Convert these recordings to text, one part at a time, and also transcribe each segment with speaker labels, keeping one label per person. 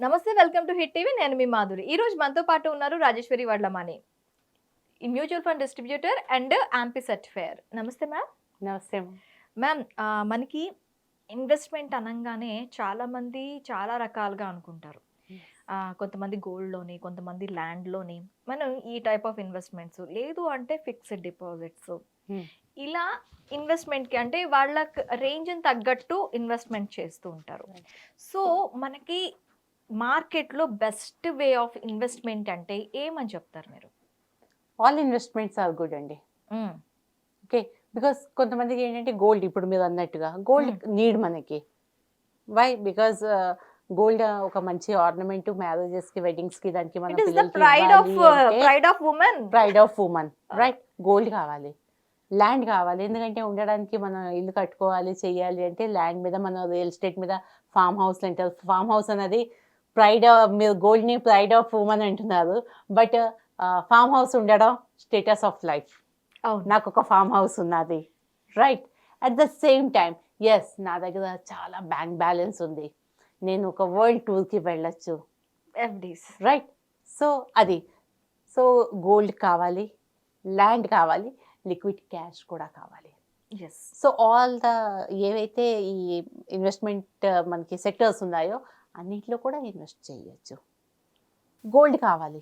Speaker 1: నమస్తే welcome to hit TV. నేను మీ మాధురి. ఈ రోజు మనతో పాటు ఉన్నారు Rajeshwari Vadlamani mutual fund distributor and AMFI certified నమస్తే మ్యామ్.
Speaker 2: నమస్తే
Speaker 1: మ్యామ్. మనకి ఇన్వెస్ట్మెంట్ అనగానే చాలా మంది చాలా రకాలుగా అనుకుంటారు. కొంతమంది గోల్డ్లోని కొంతమంది ల్యాండ్లోని మనం ఈ టైప్ ఆఫ్ ఇన్వెస్ట్మెంట్స్ లేదు అంటే ఫిక్స్డ్ డిపాజిట్స్.
Speaker 2: Hmm.
Speaker 1: ఇలా ఇన్వెస్ట్మెంట్కి అంటే వాళ్ళకి రేంజ్ని తగ్గట్టు ఇన్వెస్ట్మెంట్ చేస్తూ ఉంటారు. సో మనకి మార్కెట్లో బెస్ట్ వే ఆఫ్ ఇన్వెస్ట్మెంట్ అంటే ఏమని చెప్తారు మీరు?
Speaker 2: ఆల్ ఇన్వెస్ట్మెంట్స్ ఆర్ గుడ్ అండి. ఓకే? బికాస్ కొంతమందికి ఏంటంటే గోల్డ్ ఇప్పుడు మీరు అన్నట్టుగా గోల్డ్ నీడ్ మనకి. వై బికాస్ గోల్డ్ ఒక మంచి ఆర్నమెంట్ మ్యారేజెస్కి వెడ్డింగ్స్కి దానికి మన
Speaker 1: pride of pride of women
Speaker 2: pride of women right gold కావాలి. ల్యాండ్ కావాలి. ఎందుకంటే ఉండడానికి మనం ఇల్లు కట్టుకోవాలి చెయ్యాలి అంటే ల్యాండ్ మీద మన రియల్ ఎస్టేట్ మీద ఫామ్ హౌస్ అంటారు ఫామ్ హౌస్ అనేది ప్రైడ్ మీరు గోల్డ్ని ప్రైడ్ ఆఫ్ ఉమెన్ అంటున్నారు. బట్ ఫామ్ హౌస్ ఉండడం స్టేటస్ ఆఫ్ లైఫ్ నాకు ఒక ఫామ్ హౌస్ ఉన్నది. Right at the same time yes నా దగ్గర చాలా బ్యాంక్ బ్యాలెన్స్ ఉంది. నేను ఒక వరల్డ్ టూర్కి వెళ్ళొచ్చు.
Speaker 1: ఎఫ్డీస్
Speaker 2: రైట్ సో అది. సో గోల్డ్ కావాలి ల్యాండ్ కావాలి లిక్విడ్ క్యాష్ కూడా కావాలి.
Speaker 1: ఎస్
Speaker 2: సో ఆల్ ద ఏవైతే ఈ ఇన్వెస్ట్మెంట్ మనకి సెక్టర్స్ ఉన్నాయో అన్నిట్లో కూడా ఇన్వెస్ట్ చేయొచ్చు. గోల్డ్ కావాలి.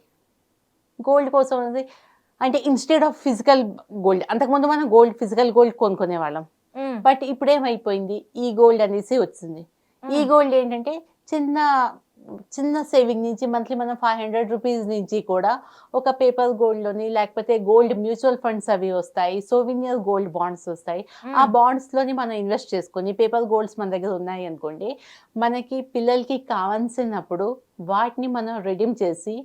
Speaker 2: గోల్డ్ కోసం అనేది అంటే ఇన్స్టెడ్ ఆఫ్ ఫిజికల్ గోల్డ్ అంతకుముందు మనం గోల్డ్ ఫిజికల్ గోల్డ్ కొనుక్కునే వాళ్ళం బట్ ఇప్పుడు ఏమైపోయింది ఈ గోల్డ్ అనేసి వచ్చింది. ఈ గోల్డ్ ఏంటంటే చిన్న చిన్న సేవింగ్ నుంచి మంత్లీ మనం ఫైవ్ హండ్రెడ్ రూపీస్ నుంచి కూడా ఒక పేపర్ గోల్డ్లోని లేకపోతే గోల్డ్ మ్యూచువల్ ఫండ్స్ అవి వస్తాయి సోవినియర్ గోల్డ్ బాండ్స్ వస్తాయి. ఆ బాండ్స్లోని మనం ఇన్వెస్ట్ చేసుకొని పేపర్ గోల్డ్స్ మన దగ్గర ఉన్నాయి అనుకోండి మనకి పిల్లలకి కావాల్సినప్పుడు వాటిని మనం రెడీమ్ చేసి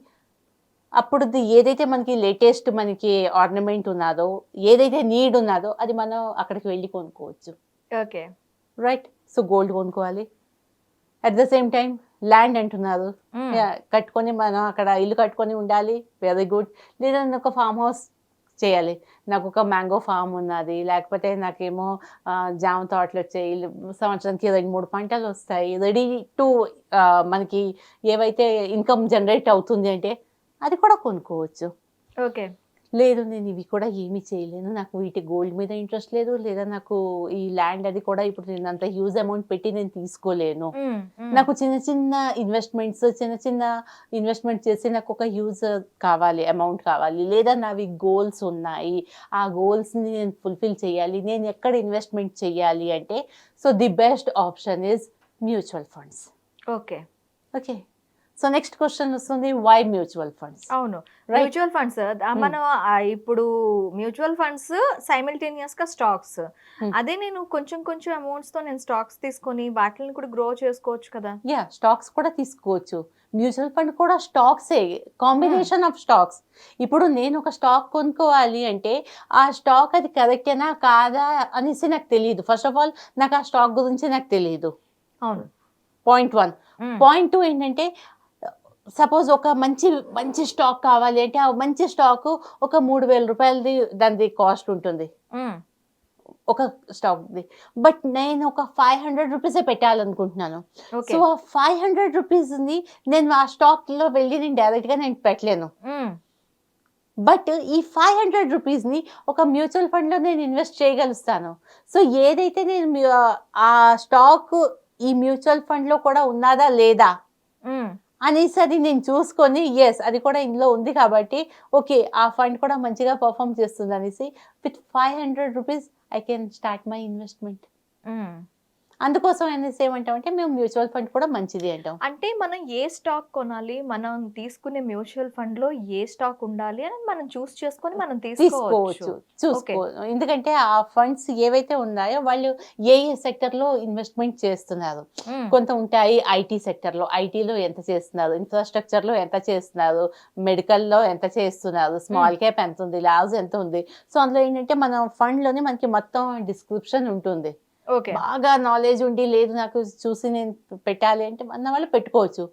Speaker 2: అప్పుడు ఏదైతే మనకి లేటెస్ట్ మనకి ఆర్నమెంట్ ఉన్నదో ఏదైతే నీడ్ ఉన్నదో అది మనం అక్కడికి వెళ్ళి కొనుక్కోవచ్చు.
Speaker 1: ఓకే.
Speaker 2: రైట్ సో గోల్డ్ కొనుక్కోవాలి. At the same time land అంటున్నారు. కట్టుకొని మనం అక్కడ ఇల్లు కట్టుకొని ఉండాలి. వెరీ గుడ్ లేదా ఒక ఫామ్ హౌస్ చేయాలి. నాకు ఒక మ్యాంగో ఫామ్ ఉన్నది. లేకపోతే నాకేమో జామ తోటలు వచ్చాయి. ఇల్లు- సంవత్సరానికి రెండు మూడు పంటలు వస్తాయి. రెడీ టు మనకి ఏవైతే ఇన్కమ్ జనరేట్ అవుతుంది అంటే అది కూడా కొనుక్కోవచ్చు.
Speaker 1: ఓకే
Speaker 2: లేదు నేను ఇవి కూడా ఏమీ చేయలేను. నాకు వీటి గోల్డ్ మీద ఇంట్రెస్ట్ లేదు. లేదా నాకు ఈ ల్యాండ్ అది కూడా ఇప్పుడు నేను అంత హ్యూజ్ అమౌంట్ పెట్టి నేను తీసుకోలేను. నాకు చిన్న చిన్న ఇన్వెస్ట్మెంట్స్ చిన్న చిన్న ఇన్వెస్ట్మెంట్ చేసి నాకు ఒక యూజ్ కావాలి అమౌంట్ కావాలి. లేదా నావి గోల్స్ ఉన్నాయి. ఆ గోల్స్ని నేను ఫుల్ఫిల్ చేయాలి. నేను ఎక్కడ ఇన్వెస్ట్మెంట్ చేయాలి అంటే so the best option is mutual funds.
Speaker 1: Okay.
Speaker 2: Okay. So next question వస్తుంది వై మ్యూచువల్ ఫండ్స్
Speaker 1: అవును. మ్యూచువల్ ఫండ్స్ మనం ఇప్పుడు మ్యూచువల్ ఫండ్స్ సైమిల్టేనియస్గా స్టాక్స్.
Speaker 2: Hmm.
Speaker 1: అదే నేను కొంచెం కొంచెం అమౌంట్స్తో నేను స్టాక్స్ తీసుకొని వాటిని కూడా గ్రో చేసుకోవచ్చు కదా?
Speaker 2: యా స్టాక్స్ కూడా తీసుకోవచ్చు. మ్యూచువల్ ఫండ్ కూడా స్టాక్సే కాంబినేషన్ ఆఫ్ స్టాక్స్. ఇప్పుడు నేను ఒక స్టాక్ కొనుక్కోవాలి అంటే ఆ స్టాక్ అది కరెక్టేనా కాదా అనేసి నాకు తెలియదు ఫస్ట్ ఆఫ్ ఆల్ నాకు ఆ స్టాక్ గురించి నాకు తెలియదు
Speaker 1: అవును.
Speaker 2: పాయింట్ వన్ పాయింట్ టూ ఏంటంటే సపోజ్ ఒక మంచి మంచి స్టాక్ కావాలి అంటే ఆ మంచి స్టాక్ ఒక మూడు వేల రూపాయలది దానిది కాస్ట్ ఉంటుంది. ఒక స్టాక్ది బట్ నేను ఒక ఫైవ్ హండ్రెడ్ రూపీసే పెట్టాలనుకుంటున్నాను. సో ఆ ఫైవ్ హండ్రెడ్ రూపీస్ని నేను ఆ స్టాక్లో వెళ్ళి నేను డైరెక్ట్గా నేను పెట్టలేను. బట్ ఈ ఫైవ్ హండ్రెడ్ రూపీస్ని ఒక మ్యూచువల్ ఫండ్లో నేను ఇన్వెస్ట్ చేయగలుగుతాను సో ఏదైతే నేను ఆ స్టాక్ ఈ మ్యూచువల్ ఫండ్లో కూడా ఉన్నదా లేదా అనేసి అది నేను చూసుకొని ఎస్ అది కూడా ఇందులో ఉంది కాబట్టి ఓకే ఆ ఫండ్ కూడా మంచిగా పర్ఫామ్ చేస్తుంది అనేసి with five hundred rupees I can start my investment అందుకోసం అనేసి ఏమంటామంటే మేము మ్యూచువల్ ఫండ్ కూడా మంచిది అంటాం.
Speaker 1: అంటే మనం ఏ స్టాక్ కొనాలి మనం తీసుకునే మ్యూచువల్ ఫండ్లో ఏ స్టాక్ ఉండాలి అని మనం చూస్ చేసుకొని మనం
Speaker 2: తీసుకోవచ్చు.
Speaker 1: తీసుకోవచ్చు
Speaker 2: చూసుకో ఎందుకంటే ఆ ఫండ్స్ ఏవైతే ఉన్నాయో వాళ్ళు ఏ ఏ సెక్టర్లో ఇన్వెస్ట్మెంట్ చేస్తున్నారు. కొంత ఉంటాయి ఐటీ సెక్టర్లో ఐటీలో ఎంత చేస్తున్నారు ఇన్ఫ్రాస్ట్రక్చర్లో ఎంత చేస్తున్నారు మెడికల్లో ఎంత చేస్తున్నారు స్మాల్ క్యాప్ ఎంత ఉంది లార్జ్ ఎంత ఉంది. సో అందులో ఏంటంటే మన ఫండ్లోనే మనకి మొత్తం డిస్క్రిప్షన్ ఉంటుంది. బాగా నాలెడ్జ్ ఉండి లేదు నాకు చూసి నేను పెట్టాలి అంటే అన్న వాళ్ళు పెట్టుకోవచ్చు.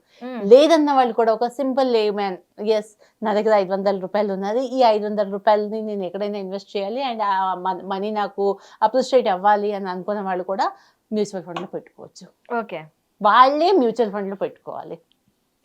Speaker 2: లేదన్న వాళ్ళు కూడా ఒక సింపుల్ మ్యాన్ ఎస్ నా దగ్గర ఐదు వందల రూపాయలు ఉన్నది ఈ ఐదు వందల రూపాయలని నేను ఎక్కడైనా ఇన్వెస్ట్ చేయాలి అండ్ ఆ మనీ నాకు అప్రిషియేట్ అవ్వాలి అని అనుకున్న వాళ్ళు కూడా మ్యూచువల్ ఫండ్లో పెట్టుకోవచ్చు.
Speaker 1: ఓకే.
Speaker 2: వాళ్ళే మ్యూచువల్ ఫండ్లో పెట్టుకోవాలి.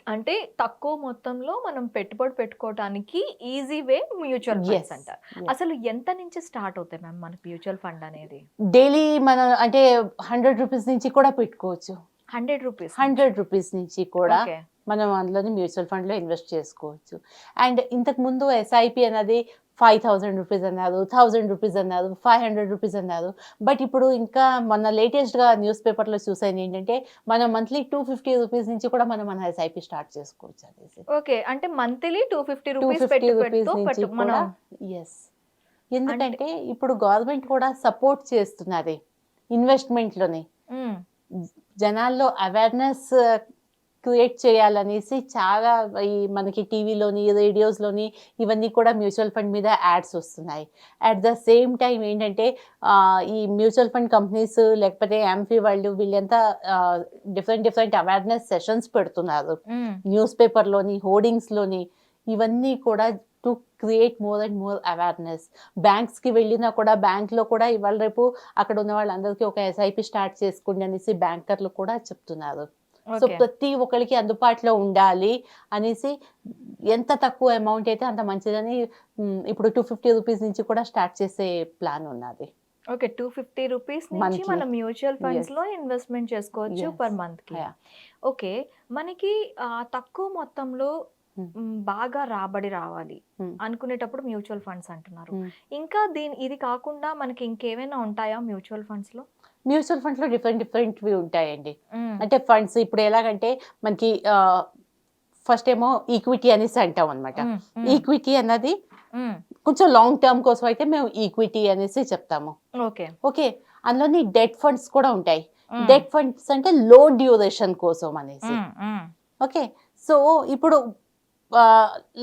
Speaker 1: అంటే తక్కువ మొత్తంలో మనం పెట్టుబడి పెట్టుకోవడానికి ఈజీ వే మ్యూచువల్ ఫండ్స్. అంటారు. అసలు ఎంత నుంచి స్టార్ట్ అవుతాయి మ్యామ్ మనకి మ్యూచువల్ ఫండ్ అనేది?
Speaker 2: డైలీ మనం అంటే హండ్రెడ్ రూపీస్ నుంచి కూడా పెట్టుకోవచ్చు.
Speaker 1: హండ్రెడ్ రూపీస్
Speaker 2: హండ్రెడ్ రూపీస్ నుంచి కూడా మనం అందులోని మ్యూచువల్ ఫండ్లో ఇన్వెస్ట్ చేసుకోవచ్చు. అండ్ ఇంతకు ముందు ఎస్ఐపి అనేది ఫైవ్ థౌజండ్ రూపీస్ అన్నారు థౌజండ్ రూపీస్ అన్నారు ఫైవ్ హండ్రెడ్ రూపీస్ అన్నారు. బట్ ఇప్పుడు ఇంకా మొన్న లేటెస్ట్గా న్యూస్ పేపర్లో చూసాను ఏంటంటే మనం మంత్లీ టూ ఫిఫ్టీ రూపీస్ నుంచి కూడా మనం మన ఎస్ఐపి స్టార్ట్ చేసుకోవచ్చు అనేసి
Speaker 1: ఓకే అంటే monthly two fifty
Speaker 2: two
Speaker 1: rupees
Speaker 2: fifty rupees నుంచి కూడా ఎస్ ఎందుకంటే ఇప్పుడు గవర్నమెంట్ కూడా సపోర్ట్ చేస్తున్నది ఇన్వెస్ట్మెంట్లోని
Speaker 1: మ్మ్.
Speaker 2: జనాల్లో అవేర్నెస్ క్రియేట్ చేయాలనేసి చాలా ఈ మనకి టీవీలోని రేడియోస్లోని ఇవన్నీ కూడా మ్యూచువల్ ఫండ్ మీద యాడ్స్ వస్తున్నాయి. అట్ ద సేమ్ టైం ఏంటంటే ఈ మ్యూచువల్ ఫండ్ కంపెనీస్ లేకపోతే ఎంఫీ వాళ్ళు వీళ్ళంతా డిఫరెంట్ డిఫరెంట్ అవేర్నెస్ సెషన్స్ పెడుతున్నారు. న్యూస్ పేపర్లోని హోర్డింగ్స్లోని ఇవన్నీ కూడా to create more and more awareness. బ్యాంక్స్కి వెళ్ళినా కూడా బ్యాంక్లో కూడా ఇవాళ రేపు అక్కడ ఉన్న వాళ్ళందరికీ ఒక ఎస్ఐపి స్టార్ట్ చేసుకోండి అనేసి బ్యాంకర్లు కూడా చెప్తున్నారు. సో ప్రతి ఒక్కరికి అందుబాటులో ఉండాలి అనేసి ఎంత తక్కువ అమౌంట్ అయితే అంత మంచిదని ఇప్పుడు టూ ఫిఫ్టీ రూపీస్ నుంచి కూడా స్టార్ట్ చేసే ప్లాన్ ఉన్నది
Speaker 1: ఓకే టూ ఫిఫ్టీ రూపీస్ నుంచి. మనం మ్యూచువల్ ఫండ్స్. లో ఇన్వెస్ట్మెంట్ చేసుకోవచ్చు. పర్
Speaker 2: మంత్కి.
Speaker 1: ఓకే మనకి తక్కువ మొత్తంలో బాగా రాబడి రావాలి. అనుకునేటప్పుడు మ్యూచువల్ ఫండ్స్ అంటున్నారు. ఇంకా దీని ఇది కాకుండా మనకి ఇంకేమైనా ఉంటాయా మ్యూచువల్ ఫండ్స్లో
Speaker 2: మ్యూచువల్ ఫండ్స్లో డిఫరెంట్ డిఫరెంట్వి ఉంటాయండి. అంటే ఫండ్స్ ఇప్పుడు ఎలాగంటే మనకి ఫస్ట్ ఏమో ఈక్విటీ అనేసి అంటాం అనమాట. ఈక్విటీ అన్నది. కొంచెం లాంగ్ టర్మ్ కోసం అయితే మేము ఈక్విటీ అనేసి చెప్తాము
Speaker 1: ఓకే
Speaker 2: ఓకే అందులోని డెట్ ఫండ్స్ కూడా ఉంటాయి. డెట్ ఫండ్స్ అంటే లో డ్యూరేషన్ కోసం అనేసి. ఓకే సో ఇప్పుడు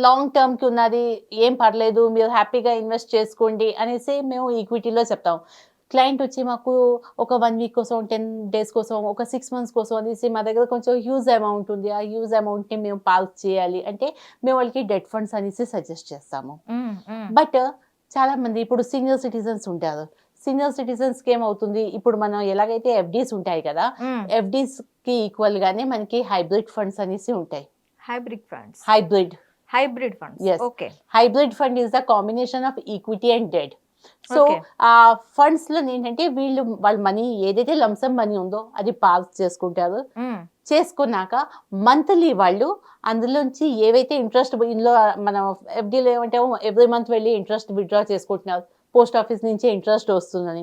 Speaker 2: లాంగ్ టర్మ్కి ఉన్నది ఏం పర్లేదు మీరు హ్యాపీగా ఇన్వెస్ట్ చేసుకోండి అనేసి మేము ఈక్విటీలో చెప్తాం. క్లయింట్ వచ్చి మాకు ఒక వన్ వీక్ కోసం టెన్ డేస్ కోసం ఒక సిక్స్ మంత్స్ కోసం అనేసి మా దగ్గర కొంచెం హ్యూజ్ అమౌంట్ ఉంది. ఆ హ్యూజ్ అమౌంట్ని మేము పార్క్ చేయాలి. అంటే మేము వాళ్ళకి డెట్ ఫండ్స్ అనేసి సజెస్ట్ చేస్తాము. బట్ చాలా మంది ఇప్పుడు సీనియర్ సిటిజన్స్ ఉంటారు. సీనియర్ సిటిజన్స్కి ఏమవుతుంది? ఇప్పుడు మనం ఎలాగైతే ఎఫ్డీస్ ఉంటాయి కదా
Speaker 1: మ్మ్.
Speaker 2: ఎఫ్డీస్కి ఈక్వల్గానే మనకి హైబ్రిడ్ ఫండ్స్ అనేసి ఉంటాయి.
Speaker 1: Hybrid funds
Speaker 2: hybrid
Speaker 1: hybrid funds
Speaker 2: Yes.
Speaker 1: Okay
Speaker 2: hybrid fund is the combination of equity and debt so
Speaker 1: Okay.
Speaker 2: ఆ ఫండ్స్లో ఏంటంటే వీళ్ళు వాళ్ళ మనీ ఏదైతే లంసమ్ మనీ ఉందో అది పార్క్ చేసుకుంటారు.
Speaker 1: మ్మ్.
Speaker 2: చేసుకున్నాక మంత్లీ వాళ్ళు అందులోంచి ఏవైతే ఇంట్రెస్ట్ ఇందులో మనం ఎఫ్డీలో ఏమంటే ఎవ్రీ మంత్ వెళ్ళి ఇంట్రెస్ట్ విత్డ్రా చేసుకుంటున్నారు. పోస్ట్ ఆఫీస్ నుంచి ఇంట్రెస్ట్ వస్తుందని.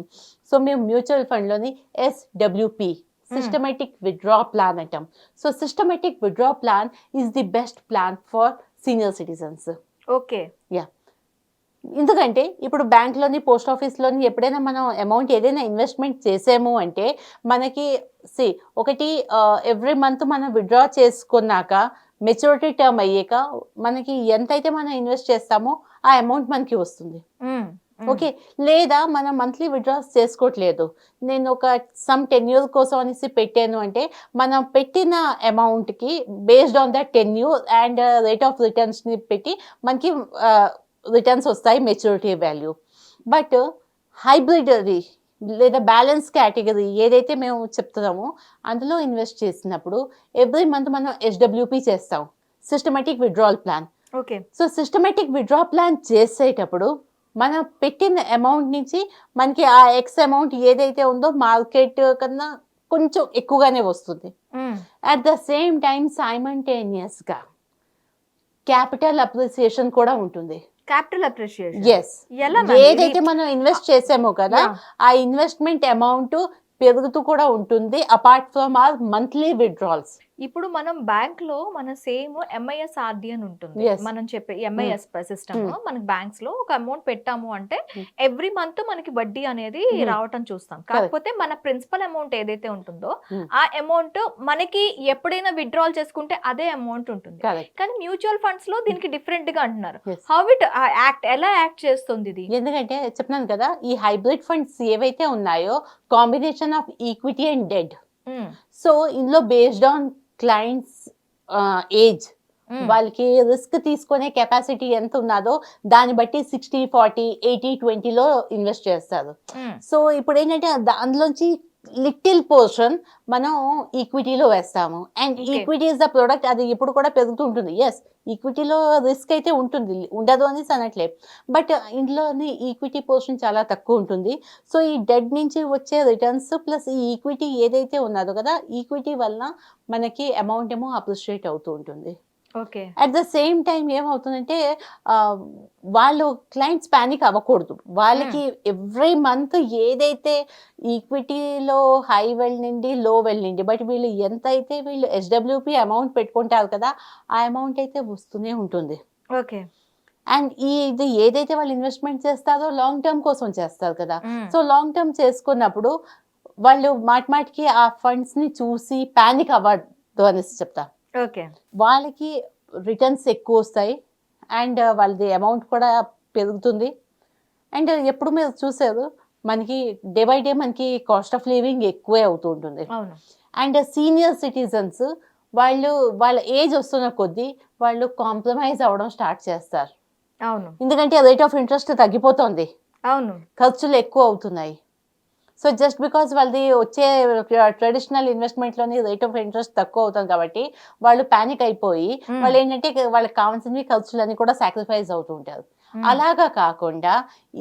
Speaker 2: సో మేము మ్యూచువల్ ఫండ్లోని ఎస్డబ్ల్యూపి సిస్టమేటిక్ విత్డ్రా ప్లాన్ అంటాం so systematic withdraw plan is the best plan for senior citizens
Speaker 1: okay
Speaker 2: ఎందుకంటే ఇప్పుడు బ్యాంక్లోని పోస్ట్ ఆఫీస్లోని ఎప్పుడైనా మనం అమౌంట్ ఏదైనా ఇన్వెస్ట్మెంట్ చేసాము అంటే మనకి సి ఒకటి ఎవ్రీ మంత్ మనం విత్డ్రా చేసుకున్నాక మెచ్యూరిటీ టర్మ్ అయ్యాక మనకి ఎంతైతే మనం ఇన్వెస్ట్ చేస్తామో ఆ అమౌంట్ మనకి వస్తుంది.
Speaker 1: మ్మ్.
Speaker 2: ఓకే లేదా మనం మంత్లీ విత్డ్రాస్ చేసుకోవట్లేదు నేను ఒక సమ్ టెన్ ఇయర్స్ కోసం అనేసి పెట్టాను అంటే మనం పెట్టిన అమౌంట్కి based on the ten year and rate of రిటర్న్స్ని పెట్టి మనకి రిటర్న్స్ వస్తాయి మెచ్యూరిటీ వాల్యూ బట్ హైబ్రిడ్ అది లేదా బ్యాలెన్స్ కేటగిరీ ఏదైతే మేము చెప్తున్నామో అందులో ఇన్వెస్ట్ చేసినప్పుడు ఎవ్రీ మంత్ మనం ఎస్డబ్ల్యూపీ చేస్తాం. Systematic withdrawal plan
Speaker 1: okay
Speaker 2: so systematic withdraw plan చేసేటప్పుడు మనం పెట్టిన అమౌంట్ నుంచి మనకి ఆ ఎక్స్ అమౌంట్ ఏదైతే ఉందో మార్కెట్ కన్నా కొంచెం ఎక్కువగానే వస్తుంది. అట్ ద సేమ్ టైం సైమంటేనియస్గా క్యాపిటల్ అప్రిసియేషన్ కూడా ఉంటుంది
Speaker 1: క్యాపిటల్ అప్రిషియేషన్
Speaker 2: ఎస్
Speaker 1: ఎలా ma'am?
Speaker 2: ఏదైతే మనం ఇన్వెస్ట్ చేసామో కదా. ఆ ఇన్వెస్ట్మెంట్ అమౌంట్ పెరుగుతూ కూడా ఉంటుంది apart from our monthly withdrawals
Speaker 1: ఇప్పుడు మనం బ్యాంక్లో మన సేమ్ ఎంఐఎస్ ఆర్డి అని ఉంటుంది. మనం చెప్పే ఎంఐఎస్ సిస్టమ్. మనకి బ్యాంక్స్లో ఒక అమౌంట్ పెట్టాము అంటే. ఎవ్రీ మంత్ మనకి వడ్డీ అనేది. రావటం చూస్తాం కాకపోతే మన ప్రిన్సిపల్ అమౌంట్ ఏదైతే ఉంటుందో. ఆ అమౌంట్ మనకి ఎప్పుడైనా విత్డ్రాల్ చేసుకుంటే అదే అమౌంట్ ఉంటుంది కానీ మ్యూచువల్ ఫండ్స్లో దీనికి డిఫరెంట్గా అంటున్నారు. హౌ ఇట్ యాక్ట్ ఎలా యాక్ట్ చేస్తుంది ఇది
Speaker 2: ఎందుకంటే చెప్పినాను కదా ఈ హైబ్రిడ్ ఫండ్స్ ఏవైతే ఉన్నాయో combination of equity and debt. So ఇందులో based on clients age
Speaker 1: Hmm.
Speaker 2: వాళ్ళకి రిస్క్ తీసుకునే కెపాసిటీ ఎంత ఉన్నదో దాన్ని బట్టి సిక్స్టీ ఫార్టీ ఎయిటీ ట్వంటీలో ఇన్వెస్ట్ చేస్తారు
Speaker 1: Hmm.
Speaker 2: సో ఇప్పుడు ఏంటంటే దా- అందులోంచి లిటిల్ పోర్షన్ మనం ఈక్విటీలో వేస్తాము. And. Equity is the product అది ఇప్పుడు కూడా పెరుగుతూ ఉంటుంది. ఎస్ ఈక్విటీలో రిస్క్ అయితే ఉంటుంది. ఉండదు అని అనట్లే. బట్ ఇందులోని ఈక్విటీ పోర్షన్ చాలా తక్కువ ఉంటుంది. సో ఈ డెడ్ నుంచి వచ్చే రిటర్న్స్ ప్లస్ ఈ ఈక్విటీ ఏదైతే ఉన్నదో కదా ఈక్విటీ వలన మనకి అమౌంట్ ఏమో అప్రిషియేట్ అవుతూ ఉంటుంది. అట్ ద సేమ్ టైం ఏమవుతుందంటే వాళ్ళు క్లయింట్స్ ప్యానిక్ అవ్వకూడదు. వాళ్ళకి ఎవ్రీ మంత్ ఏదైతే ఈక్విటీలో హై వెళ్ళింది లో వెళ్ళింది బట్ వీళ్ళు ఎంత అయితే వీళ్ళు హెచ్డబ్ల్యూపి అమౌంట్ పెట్టుకుంటారు కదా ఆ అమౌంట్ అయితే వస్తూనే ఉంటుంది.
Speaker 1: ఓకే.
Speaker 2: అండ్ ఈ ఇది ఏదైతే వాళ్ళు ఇన్వెస్ట్మెంట్ చేస్తారో లాంగ్ టర్మ్ కోసం చేస్తారు కదా. సో లాంగ్ టర్మ్ చేసుకున్నప్పుడు వాళ్ళు మాటి మాటికి ఆ ఫండ్స్ని చూసి ప్యానిక్ అవ్వద్దు అనేసి చెప్తా
Speaker 1: ఓకే.
Speaker 2: వాళ్ళకి రిటర్న్స్ ఎక్కువ వస్తాయి. అండ్ వాళ్ళది అమౌంట్ కూడా పెరుగుతుంది. అండ్ ఎప్పుడు మీరు చూసారు మనకి డే బై డే మనకి కాస్ట్ ఆఫ్ లివింగ్ ఎక్కువే అవుతూ ఉంటుంది.
Speaker 1: అవును.
Speaker 2: అండ్ సీనియర్ సిటిజన్స్ వాళ్ళు వాళ్ళ ఏజ్ వస్తున్న కొద్దీ వాళ్ళు కాంప్రమైజ్ అవ్వడం స్టార్ట్ చేస్తారు.
Speaker 1: అవును.
Speaker 2: ఎందుకంటే రేట్ ఆఫ్ ఇంట్రెస్ట్ తగ్గిపోతుంది.
Speaker 1: అవును.
Speaker 2: ఖర్చులు ఎక్కువ అవుతున్నాయి. సో జస్ట్ బికాస్ వాళ్ళది వచ్చే ట్రెడిషనల్ ఇన్వెస్ట్మెంట్లోని రేట్ ఆఫ్ ఇంట్రెస్ట్ తక్కువ అవుతుంది కాబట్టి వాళ్ళు ప్యానిక్ అయిపోయి
Speaker 1: Hmm.
Speaker 2: వాళ్ళు ఏంటంటే వాళ్ళకి కావాల్సినవి ఖర్చులన్నీ కూడా సాక్రిఫైస్ అవుతూ ఉంటారు
Speaker 1: Hmm.
Speaker 2: అలాగా కాకుండా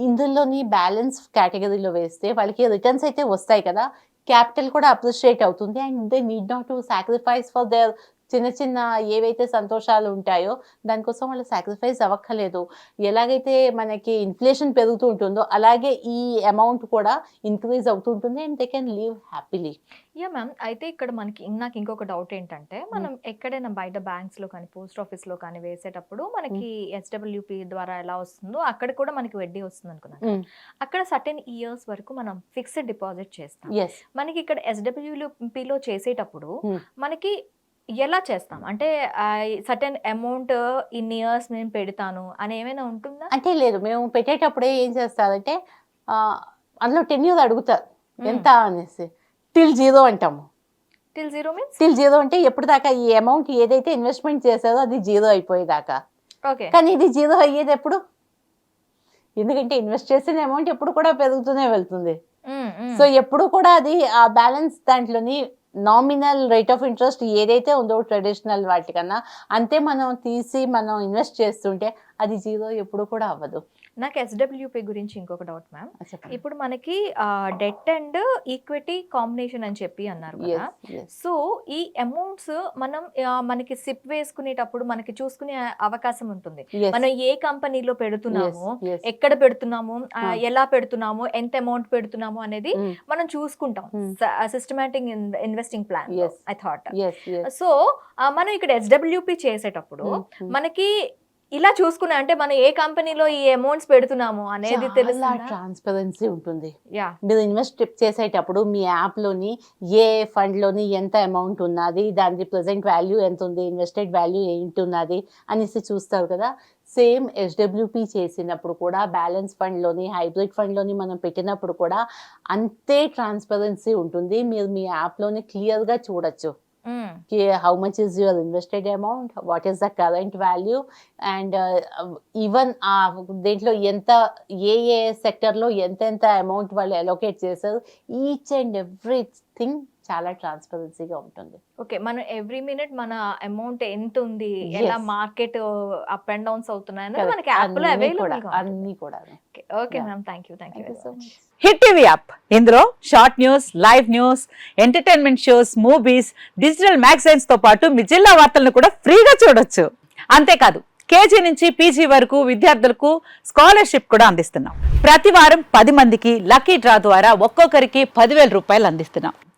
Speaker 2: ఇందులోని బ్యాలెన్స్ కేటగిరీలో వేస్తే వాళ్ళకి రిటర్న్స్ అయితే వస్తాయి కదా క్యాపిటల్ కూడా అప్రిషియేట్ అవుతుంది and they need not to sacrifice for their చిన్న చిన్న ఏవైతే సంతోషాలు ఉంటాయో దానికోసం వాళ్ళు సాక్రిఫైస్ అవ్వక్కర్లేదు. ఎలాగైతే మనకి ఇన్ఫ్లేషన్ పెరుగుతూ ఉంటుందో అలాగే ఈ అమౌంట్ కూడా ఇంక్రీజ్ అవుతూ ఉంటుంది and they can live happily
Speaker 1: yeah ma'am అయితే ఇక్కడ మనకి నాకు ఇంకొక డౌట్ ఏంటంటే మనం ఎక్కడైనా బయట బ్యాంక్స్లో కానీ పోస్ట్ ఆఫీస్లో కానీ వేసేటప్పుడు మనకి ఎస్డబ్ల్యూపి ద్వారా ఎలా వస్తుందో అక్కడ కూడా మనకి వడ్డీ వస్తుంది అనుకున్నాను అక్కడ సర్టెన్ ఇయర్స్ వరకు మనం ఫిక్స్డ్ డిపాజిట్ చేస్తాం. మనకి ఇక్కడ ఎస్డబ్ల్యూపిలో చేసేటప్పుడు
Speaker 2: Hmm.
Speaker 1: మనకి ఎలా చేస్తాం? అంటే సర్టెన్ అమౌంట్ ఇన్ని ఇయర్స్ నేను పెడతాను అని ఏమైనా ఉంటుందా?
Speaker 2: అంటే లేదు. మేము పెట్టేటప్పుడే ఏం చేస్తారంటే అందులో టెన్ ఇయర్స్ అడుగుతారు. ఎంత అనేసి. టిల్ జీరో అంటాము.
Speaker 1: Till zero means?
Speaker 2: Till zero అంటే ఎప్పుడు దాకా ఈ అమౌంట్ ఏదైతే ఇన్వెస్ట్మెంట్ చేశారో అది జీరో అయిపోయేదాకా.
Speaker 1: ఓకే.
Speaker 2: కానీ ఇది జీరో అయ్యేది ఎప్పుడు ఎందుకంటే ఇన్వెస్ట్ చేసిన అమౌంట్ ఎప్పుడు కూడా పెరుగుతూనే వెళ్తుంది. సో ఎప్పుడు కూడా అది ఆ బ్యాలెన్స్ దాంట్లోని నామినల్ రేట్ ఆఫ్ ఇంట్రెస్ట్ ఏదైతే ఉందో ట్రెడిషనల్ వాటికన్నా అంతే మనం తీసి మనం ఇన్వెస్ట్ చేస్తుంటే అది జీరో ఎప్పుడు కూడా అవ్వదు.
Speaker 1: నాకు ఎస్డబ్ల్యూపి గురించి ఇంకొక డౌట్ మ్యామ్ ఇప్పుడు మనకి డెట్ అండ్ ఈక్విటీ కాంబినేషన్ అని చెప్పి అన్నారు కదా. సో ఈ అమౌంట్స్ మనం మనకి సిప్ వేసుకునేటప్పుడు మనకి చూసుకునే అవకాశం ఉంటుంది మనం ఏ కంపెనీలో పెడుతున్నాము. ఎక్కడ పెడుతున్నాము
Speaker 2: Ah.
Speaker 1: ఎలా పెడుతున్నాము ఎంత అమౌంట్ పెడుతున్నాము అనేది
Speaker 2: Mm,
Speaker 1: మనం చూసుకుంటాం
Speaker 2: Hmm.
Speaker 1: Systematic investing plan. I thought. So మనం ఇక్కడ ఎస్డబ్ల్యూపి చేసేటప్పుడు
Speaker 2: Mm, mm.
Speaker 1: మనకి ఇలా చూసుకున్నా అంటే మనం ఏ కంపెనీలో ఈ అమౌంట్స్ పెడుతున్నాము అనేది తెలుస్తుందా?
Speaker 2: ట్రాన్స్పరెన్సీ ఉంటుంది.
Speaker 1: యా
Speaker 2: మీరు ఇన్వెస్ట్ చేసేటప్పుడు మీ యాప్లోని ఏ ఫండ్లోని ఎంత అమౌంట్ ఉన్నది దాని ప్రజెంట్ వాల్యూ ఎంత ఉంది ఇన్వెస్టెడ్ వాల్యూ ఏంటి ఉన్నది అనేసి చూస్తారు కదా. సేమ్ ఎస్డబ్ల్యూపి చేసినప్పుడు కూడా బ్యాలెన్స్ ఫండ్లోని హైబ్రిడ్ ఫండ్లోని మనం పెట్టినప్పుడు కూడా అంతే ట్రాన్స్పరెన్సీ ఉంటుంది. మీరు మీ యాప్లోని క్లియర్గా చూడొచ్చు. How much is your invested amount what is the current value and even ఆ దేంట్లో ఎంత ఏ ఏ సెక్టర్లో ఎంత అమౌంట్ వాళ్ళు అలొకేట్ చేశారు ఈచ్ అండ్ ఎవ్రీథింగ్ చాలా ట్రాన్స్పరెన్సీగా ఉంటుంది.
Speaker 1: ఓకే మనం ఎవ్రీ మినిట్ మన అమౌంట్ ఎంత ఉంది. ఎలా మార్కెట్ అప్ అండ్ డౌన్స్ అవుతున్నాయని. మనకి యాప్లో
Speaker 2: అన్నీ కూడా
Speaker 1: అవైలబుల్
Speaker 2: అన్నీ కూడా.
Speaker 1: Okay. Ma'am thank you thank you
Speaker 2: thank you so much
Speaker 3: hit TV app ఇందులో short news live news entertainment shows movies digital మ్యాగజైన్స్తో పాటు మీ జిల్లా వార్తలను కూడా ఫ్రీగా చూడొచ్చు. అంతేకాదు కేజీ నుంచి పీజీ వరకు విద్యార్థులకు స్కాలర్షిప్ కూడా అందిస్తున్నాం. ప్రతి వారం పది మందికి లక్కీ డ్రా ద్వారా ఒక్కొక్కరికి పదివేల రూపాయలు అందిస్తున్నాం.